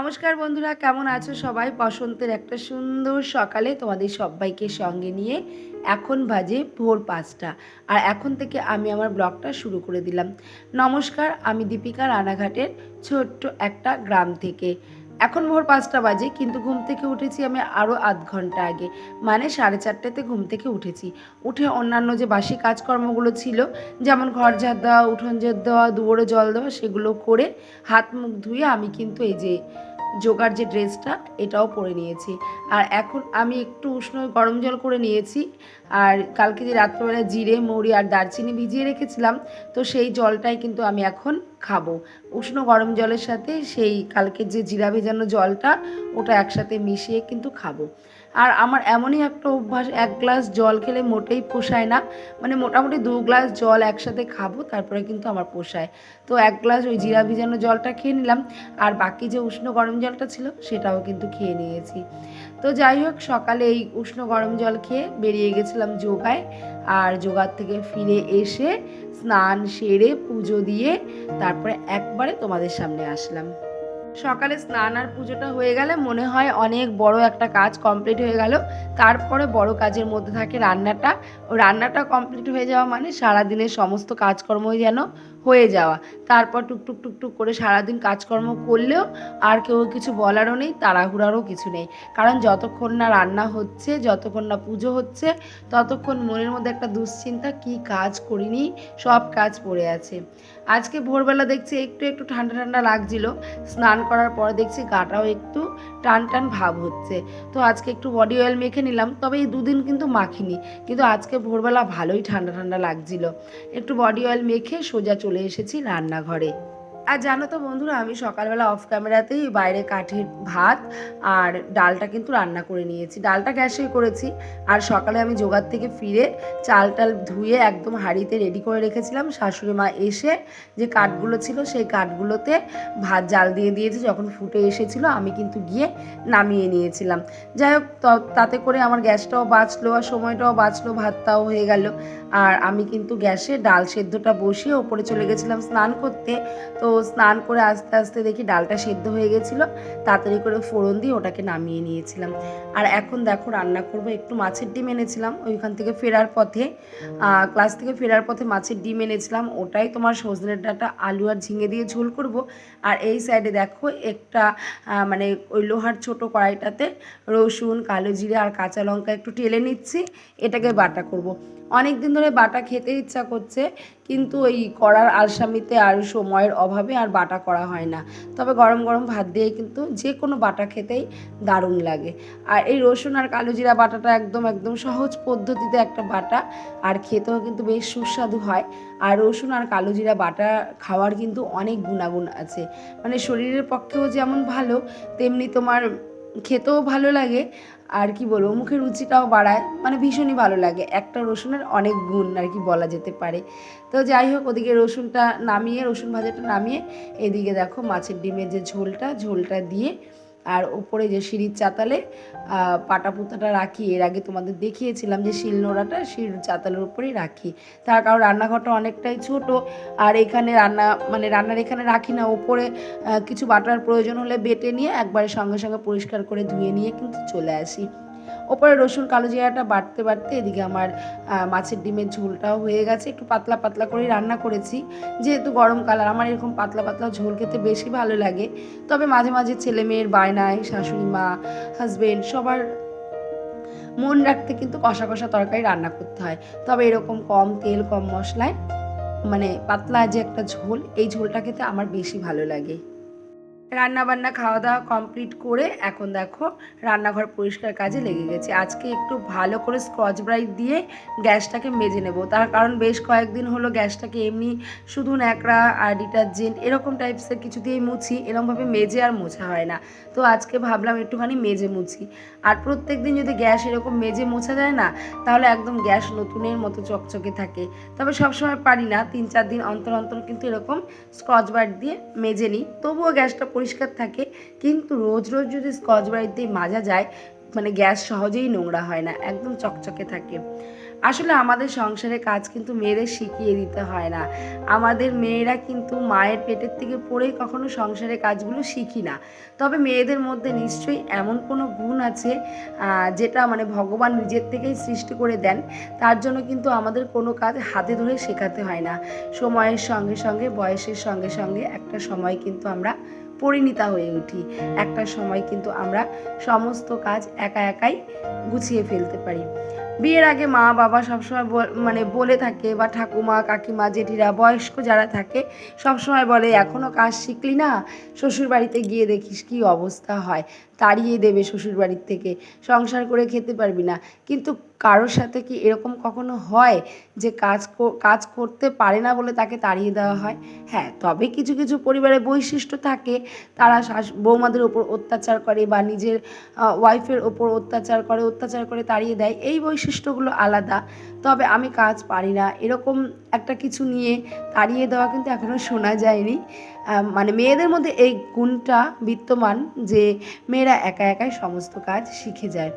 নমস্কার বন্ধুরা, কেমন আছো সবাই? বসন্তের একটা সুন্দর সকালে তোমাদের সবাইকে সঙ্গে নিয়ে এখন বাজে ভোর পাঁচটা। আর এখন থেকে আমি আমার ব্লগটা শুরু করে দিলাম। নমস্কার, আমি দীপিকা রানাঘাটের ছোট্ট একটা গ্রাম থেকে। এখন ভোর পাঁচটা বাজে, কিন্তু ঘুম থেকে উঠেছি আমি আরও আধ ঘণ্টা আগে। মানে সাড়ে চারটেতে ঘুম থেকে উঠেছি। উঠে অন্যান্য যে বাসি কাজকর্মগুলো ছিল, যেমন ঘর ঝাড় দেওয়া, উঠোন ঝাড় দেওয়া, দুয়ারে জল দেওয়া, সেগুলো করে হাত মুখ ধুয়ে আমি কিন্তু এই যে যোগার যে ড্রেসটা, এটাও পরে নিয়েছি। আর এখন আমি একটু উষ্ণ গরম জল করে নিয়েছি। আর কালকে যে রাত্রেবেলা জিরে, মৌরি আর দারচিনি ভিজিয়ে রেখেছিলাম, তো সেই জলটাই কিন্তু আমি এখন খাব। উষ্ণ গরম জলের সাথে সেই কালকে যে জিরা ভেজানো জলটা, ওটা একসাথে মিশিয়ে কিন্তু খাব। আর আমার এমনই একটা অভ্যাস, এক গ্লাস জল খেলে মোটেই পোষায় না। মানে মোটামুটি দু গ্লাস জল একসাথে খাব, তারপরে কিন্তু আমার পোষায়। তো এক গ্লাস ওই জিরা ভিজানো জলটা খেয়ে নিলাম। আর বাকি যে উষ্ণ গরম জলটা ছিল, সেটাও কিন্তু খেয়ে নিয়েছি। তো যাই হোক, সকালে এই উষ্ণ গরম জল খেয়ে বেরিয়ে গেছিলাম যোগায়। আর যোগার থেকে ফিরে এসে স্নান সেরে পুজো দিয়ে তারপরে একবারে তোমাদের সামনে আসলাম। সকালে স্নান আর পুজোটা হয়ে গেলে মনে হয় অনেক বড় একটা কাজ কমপ্লিট হয়ে গেল। তারপরে বড় কাজের মধ্যে থাকে রান্নাটা। ও রান্নাটা কমপ্লিট হয়ে যাওয়া মানে সারাদিনের সমস্ত কাজকর্মই যেন হয়ে যাওয়া। তারপর টুকটুক টুকটুক করে সারাদিন কাজকর্ম করলেও আর কেউ কিছু বলারও নেই, তাড়াহুড়ারও কিছু নেই। কারণ যতক্ষণ না রান্না হচ্ছে, যতক্ষণ না পুজো হচ্ছে, ততক্ষণ মনের মধ্যে একটা দুশ্চিন্তা, কি কাজ করিনি, সব কাজ পড়ে আছে। আজকে ভোরবেলা দেখছি একটু একটু ঠান্ডা ঠান্ডা লাগছিল। স্নান করার পর দেখছি গাটাও একটু টান টান ভাব হচ্ছে। তো আজকে একটু বডি অয়েল মেখে নিলাম, তবে এই দুদিন কিন্তু মাখিনি। কিন্তু আজকে ভোরবেলা ভালোই ঠান্ডা ঠান্ডা লাগছিল। একটু বডি অয়েল মেখে সোজা চলে এসেছি রান্নাঘরে। আর জানো তো বন্ধুরা, আমি সকালবেলা অফ ক্যামেরাতেই বাইরে কাঠের ভাত আর ডালটা কিন্তু রান্না করে নিয়েছি। ডালটা গ্যাসেই করেছি আর সকালে আমি জোগাড় থেকে ফিরে চাল টাল ধুয়ে একদম হাঁড়িতে রেডি করে রেখেছিলাম। শাশুড়ি মা এসে যে কাঠগুলো ছিল, সেই কাঠগুলোতে ভাত জাল দিয়ে দিয়েছে। যখন ফুটে এসেছিল, আমি কিন্তু গিয়ে নামিয়ে নিয়েছিলাম। যাই হোক তাতে করে আমার গ্যাসটাও বাঁচলো আর সময়টাও বাঁচলো, ভাতটাও হয়ে গেল। আর আমি কিন্তু গ্যাসে ডাল সেদ্ধটা বসিয়ে ওপরে চলে গেছিলাম স্নান করতে। তো স্নান করে আস্তে আস্তে দেখি ডালটা সেদ্ধ হয়ে গেছিল, তাড়াতাড়ি করে ফোড়ন দিয়ে ওটাকে নামিয়ে নিয়েছিলাম। আর এখন দেখো রান্না করব, একটু মাছের ডিম এনেছিলাম ওইখান থেকে ফেরার পথে। ক্লাস থেকে ফেরার পথে মাছের ডিম এনেছিলাম, ওটাই তোমার সজনের ডাঁটা, আলু আর ঝিঙে দিয়ে ঝোল করব। আর এই সাইডে দেখো একটা মানে ওই লোহার ছোট কড়াইটাতে রসুন, কালো জিরে আর কাঁচা লঙ্কা একটু টেলে নিচ্ছি, এটাকে বাটা করব। অনেক দিন ধরে বাটা খেতে ইচ্ছা করছে, কিন্তু ওই করার আলসামিতে আর সময়ের অভাবে আর বাটা করা হয় না। তবে গরম গরম ভাত দিয়ে কিন্তু যে কোনো বাটা খেতেই দারুণ লাগে। আর এই রসুন আর কালো জিরা বাটাটা একদম একদম সহজ পদ্ধতিতে একটা বাটা, আর খেতেও কিন্তু বেশ সুস্বাদু হয়। আর রসুন আর কালো জিরা বাটা খাওয়ার কিন্তু অনেক গুণাগুণ আছে। মানে শরীরের পক্ষেও যেমন ভালো, তেমনি তোমার খেতেও ভালো লাগে, আর কি বলব, মুখের রুচিটাও বাড়ায় মানে ভীষণই ভালো লাগে। একটা রসুনের অনেক গুণ আর কি বলা যেতে পারে। তো যাই হোক, ওদিকে রসুনটা নামিয়ে, রসুন ভাজাটা নামিয়ে, এদিকে দেখো মাছের ডিমের যে ঝোলটা ঝোলটা দিয়ে আর ওপরে যে সিঁড়ির চাতালে পাটা পুতাটা রাখি, এর আগে তোমাদের দেখিয়েছিলাম যে শিল নোড়াটা সিঁড়ির চাতালের উপরেই রাখি। তার কারণ রান্নাঘরটা অনেকটাই ছোট, আর এখানে রান্না মানে রান্নার এখানে রাখি না, ওপরে কিছু বাটার প্রয়োজন হলে বেটে নিয়ে একবারে সঙ্গে সঙ্গে পরিষ্কার করে ধুয়ে নিয়ে কিন্তু চলে আসি। ওপরে রসুন কালো জিরাটা বাটতে বাটতে এদিকে আমার মাছের ডিমের ঝোলটাও হয়ে গেছে। একটু পাতলা পাতলা করে রান্না করেছি, যেহেতু গরমকাল আর আমার এরকম পাতলা পাতলা ঝোল খেতে বেশি ভালো লাগে। তবে মাঝে মাঝে ছেলে মেয়ের বায়নায়, শাশুড়ি মা হাজবেন্ড সবার মন রাখতে কিন্তু কষা কষা তরকারি রান্না করতে হয়। তবে এরকম কম তেল, কম মশলায় মানে পাতলা যে একটা ঝোল, এই ঝোলটা খেতে আমার বেশি ভালো লাগে। রান্না বান্না খাওয়া দাওয়া কমপ্লিট করে এখন দেখো রান্নাঘর পরিষ্কার কাজে লেগে গেছে। আজকে একটু ভালো করে স্কচ ব্রাইট দিয়ে গ্যাসটাকে মেজে নেব। তার কারণ বেশ কয়েকদিন হলো গ্যাসটাকে এমনি শুধু ন্যাকড়া আর ডিটারজেন্ট এরকম টাইপসের কিছু দিয়েই মুছি এরকমভাবে মেজে আর মোছা হয় না। তো আজকে ভাবলাম একটুখানি মেজে মুছি। আর প্রত্যেক দিন যদি গ্যাস এরকম মেজে মোছা যায় না, তাহলে একদম গ্যাস নতুনের মতো চকচকে থাকে। তবে সবসময় পারি না, তিন চার দিন অন্তর অন্তর কিন্তু এরকম স্কচ ব্রাইট দিয়ে মেজে নিই। তবুও গ্যাসটা পরিষ্কার থাকে, কিন্তু রোজ রোজ যদি স্কচ ব্রাইট দিয়ে মাজা যায় মানে গ্যাস সহজেই নোংরা হয় না, একদম চকচকে থাকে। আসলে আমাদের সংসারে কাজ কিন্তু মেয়েদের শিখিয়ে দিতে হয় না। আমাদের মেয়েরা কিন্তু মায়ের পেটের থেকে পড়েই কখনো সংসারের কাজগুলো শিখি না। তবে মেয়েদের মধ্যে নিশ্চয়ই এমন কোনো গুণ আছে যেটা মানে ভগবান নিজের থেকেই সৃষ্টি করে দেন, তার জন্য কিন্তু আমাদের কোনো কাজ হাতে ধরে শেখাতে হয় না। সময়ের সঙ্গে সঙ্গে, বয়সের সঙ্গে সঙ্গে একটা সময় কিন্তু আমরা পরিণীতা হয়ে উঠি। একটা সময় কিন্তু আমরা সমস্ত কাজ একা একাই গুছিয়ে ফেলতে পারি। বিয়ের আগে মা বাবা সবসময় মানে বলে থাকে বা ঠাকুমা, কাকিমা, জেঠিরা, বয়স্ক যারা থাকে, সবসময় বলে এখনও কাজ শিখলি না? শ্বশুর বাড়িতে গিয়ে দেখিস কি অবস্থা হয়। তাড়িয়ে দেবে শ্বশুর বাড়ির থেকে। সংসার করে খেতে পারবি না। কিন্তু কারোর সাথে কি এরকম কখনো হয় যে কাজ কাজ করতে পারে না বলে তাকে তাড়িয়ে দেওয়া হয়? হ্যাঁ তবে কিছু কিছু পরিবারের বৈশিষ্ট্য থাকে। তারা শাশ বৌমাদের ওপর অত্যাচার করে বা নিজের ওয়াইফের ওপর অত্যাচার করে অত্যাচার করে তাড়িয়ে দেয়। এই বৈশিষ্ট্যগুলো আলাদা। তবে আমি কাজ পারি না। এরকম একটা কিছু নিয়ে তাড়িয়ে দেওয়া কিন্তু এখনও শোনা যায়নি। মানে মেয়েদের মধ্যে এই গুণটা বিদ্যমান যে মেয়েরা একা একাই সমস্ত কাজ শিখে যায়।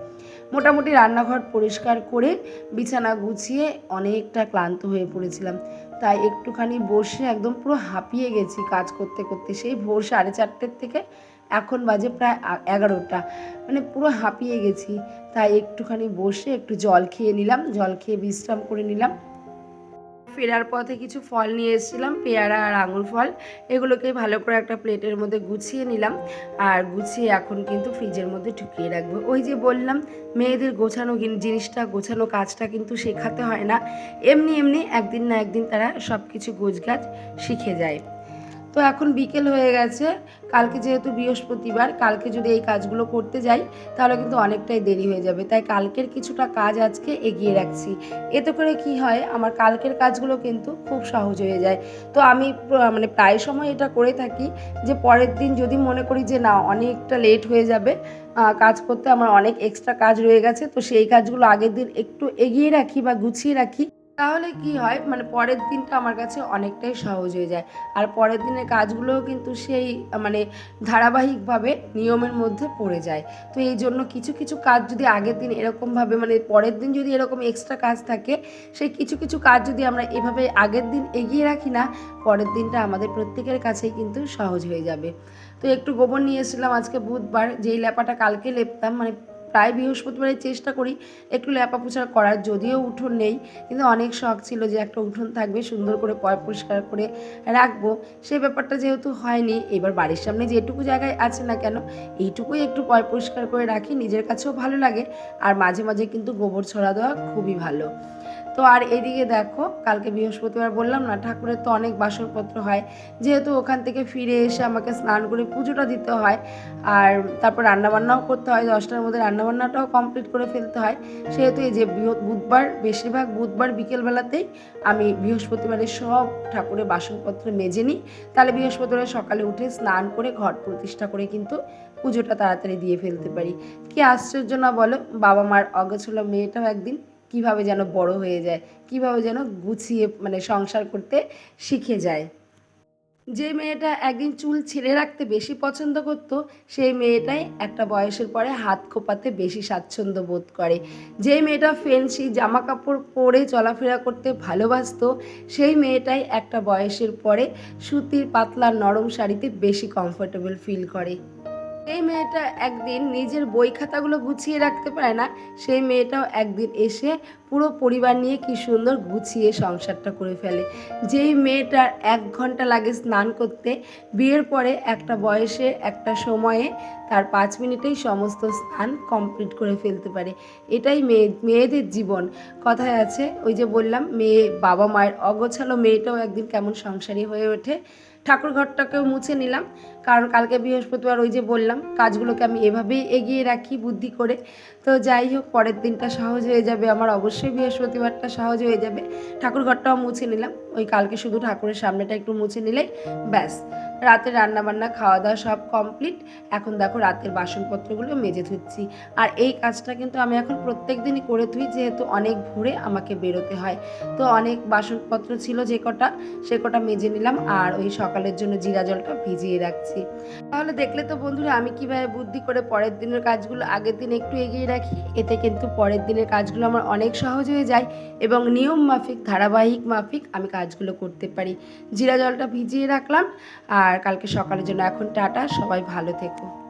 মোটামুটি রান্নাঘর পরিষ্কার করে বিছানা গুছিয়ে অনেকটা ক্লান্ত হয়ে পড়েছিলাম। তাই একটুখানি বসে একদম পুরো হাঁপিয়ে গেছি কাজ করতে করতে। সেই ভোর সাড়ে চারটের থেকে এখন বাজে প্রায় এগারোটা। মানে পুরো হাঁপিয়ে গেছি। তাই একটুখানি বসে একটু জল খেয়ে নিলাম। জল খেয়ে বিশ্রাম করে নিলাম। ফেরার পথে কিছু ফল নিয়ে এসেছিলাম, পেয়ারা আর আঙুর ফল। এগুলোকে ভালো করে একটা প্লেটের মধ্যে গুছিয়ে নিলাম। আর গুছিয়ে এখন কিন্তু ফ্রিজের মধ্যে ঢুকিয়ে রাখব। ওই যে বললাম, মেয়েদের গোছানো জিনিসটা, গোছানো কাজটা কিন্তু শেখাতে হয় না। এমনি এমনি একদিন না একদিন তারা সব কিছু গোছগাছ শিখে যায়। তো এখন বিকেল হয়ে গেছে। কালকে যেহেতু বৃহস্পতিবার, কালকে যদি এই কাজগুলো করতে যাই, তাহলে কিন্তু অনেকটাই দেরি হয়ে যাবে। তাই কালকের কিছুটা কাজ আজকে এগিয়ে রাখছি। এতে করে কি হয়, আমার কালকের কাজগুলো কিন্তু খুব সহজ হয়ে যায়। তো আমি মানে প্রায় সময় এটা করে থাকি যে পরের দিন যদি মনে করি যে না, অনেকটা লেট হয়ে যাবে কাজ করতে আমার অনেক এক্সট্রা কাজ রয়ে গেছে, তো সেই কাজগুলো আগের দিন একটু এগিয়ে রাখি বা গুছিয়ে রাখি। তাহলে কি হয়? মানে পরের দিনটা আমার কাছে অনেকটাই সহজ হয়ে যায়। আর পরের দিনের কাজগুলোও কিন্তু সেই মানে ধারাবাহিকভাবে নিয়মের মধ্যে পড়ে যায়। তো এই জন্য কিছু কিছু কাজ যদি আগের দিন এরকমভাবে মানে পরের দিন যদি এরকম এক্সট্রা কাজ থাকে, সেই কিছু কিছু কাজ যদি আমরা এভাবে আগের দিন এগিয়ে রাখি না, পরের দিনটা আমাদের প্রত্যেকের কাছেই কিন্তু সহজ হয়ে যাবে। তো একটু গোবর নিয়ে এসেছিলাম আজকে বুধবার, যেই লেপাটা কালকে লেপতাম মানে প্রায় বৃহস্পতিবারে চেষ্টা করি একটু ল্যাপা পোছা করার, যদিও উঠোন নেই। কিন্তু অনেক শখ ছিল যে একটা উঠোন থাকবে, সুন্দর করে পয় পরিষ্কার করে রাখব। সেই ব্যাপারটা যেহেতু হয়নি, এবার বাড়ির সামনে যেটুকু জায়গায় আছে না কেন, এইটুকুই একটু পয় পরিষ্কার করে রাখি, নিজের কাছেও ভালো লাগে। আর মাঝে মাঝে কিন্তু গোবর ছড়া দেওয়া খুবই ভালো। তো আর এদিকে দেখো, কালকে বৃহস্পতিবার বললাম না, ঠাকুরের তো অনেক বাসনপত্র হয়। যেহেতু ওখান থেকে ফিরে এসে আমাকে স্নান করে পুজোটা দিতে হয়, আর তারপর রান্নাবান্নাও করতে হয়, দশটার মধ্যে রান্নাবান্নাটাও কমপ্লিট করে ফেলতে হয়। সেহেতু এই যে বুধবার, বেশিরভাগ বুধবার বিকেলবেলাতেই আমি বৃহস্পতিবারের সব ঠাকুরের বাসনপত্র মেজে নিই। তাহলে বৃহস্পতিবার সকালে উঠে স্নান করে ঘর প্রতিষ্ঠা করে কিন্তু পুজোটা তাড়াতাড়ি দিয়ে ফেলতে পারি। কি আশ্চর্য না বলো, বাবা মার অগোছলো মেয়েটাও একদিন কীভাবে যেন বড় হয়ে যায়, কীভাবে যেন গুছিয়ে মানে সংসার করতে শিখে যায়। যে মেয়েটা একদিন চুল ছেড়ে রাখতে বেশি পছন্দ করতো, সেই মেয়েটাই একটা বয়সের পরে হাত খোপাতে বেশি স্বাচ্ছন্দ্য বোধ করে। যে মেয়েটা ফেন্সি জামা কাপড় পরে চলাফেরা করতে ভালোবাসতো, সেই মেয়েটাই একটা বয়সের পরে সুতির পাতলা নরম শাড়িতে বেশি কমফোর্টেবল ফিল করে। এই মেয়েটা একদিন নিজের বই খাতাগুলো গুছিয়ে রাখতে পারে না, সেই মেয়েটাও একদিন এসে পুরো পরিবার নিয়ে কি সুন্দর গুছিয়ে সংসারটা করে ফেলে। যেই মেয়েটার এক ঘণ্টা লাগে স্নান করতে, বিয়ের পরে একটা বয়সে একটা সময়ে তার পাঁচ মিনিটেই সমস্ত স্নান কমপ্লিট করে ফেলতে পারে। এটাই মেয়ে, মেয়েদের জীবন। কথায় আছে, ওই যে বললাম, মেয়ে বাবা মায়ের অগোছালো মেয়েটাও একদিন কেমন সংসারী হয়ে ওঠে। ঠাকুর ঘরটাকেও মুছে নিলাম। কারণ কালকে বৃহস্পতিবার ওই যে বললাম, কাজগুলোকে আমি এভাবেই এগিয়ে রাখি বুদ্ধি করে। তো যাই হোক, পরের দিনটা সহজ হয়ে যাবে। আমার অবশ্যই বৃহস্পতিবারটা সহজ হয়ে যাবে। ঠাকুর ঘরটাও মুছে নিলাম। ওই কালকে শুধু ঠাকুরের সামনেটা একটু মুছে নিলেই ব্যাস। রাতে রান্না বান্না খাওয়া দাওয়া সব কমপ্লিট এখন দেখো রাতের বাসনপত্রগুলো মেজে ধুচ্ছি। আর এই কাজটা কিন্তু আমি এখন প্রত্যেক দিনই করে ধুই, যেহেতু অনেক ভোরে আমাকে বেরোতে হয়। তো অনেক বাসনপত্র ছিল যে কটা, সে কটা মেজে নিলাম। আর ওই সকালের জন্য জিরা জলটা ভিজিয়ে রাখছি। তাহলে দেখলে তো বন্ধুরা, আমি কীভাবে বুদ্ধি করে পরের দিনের কাজগুলো আগের দিন একটু এগিয়ে রাখি? এতে কিন্তু পরের দিনের কাজগুলো আমার অনেক সহজ হয়ে যায় এবং নিয়ম মাফিক, ধারাবাহিক মাফিক আমি কাজগুলো করতে পারি। জিরা জলটা ভিজিয়ে রাখলাম। আর কালকে সকালের জন্য এখন টাটা, সবাই ভালো থেকো।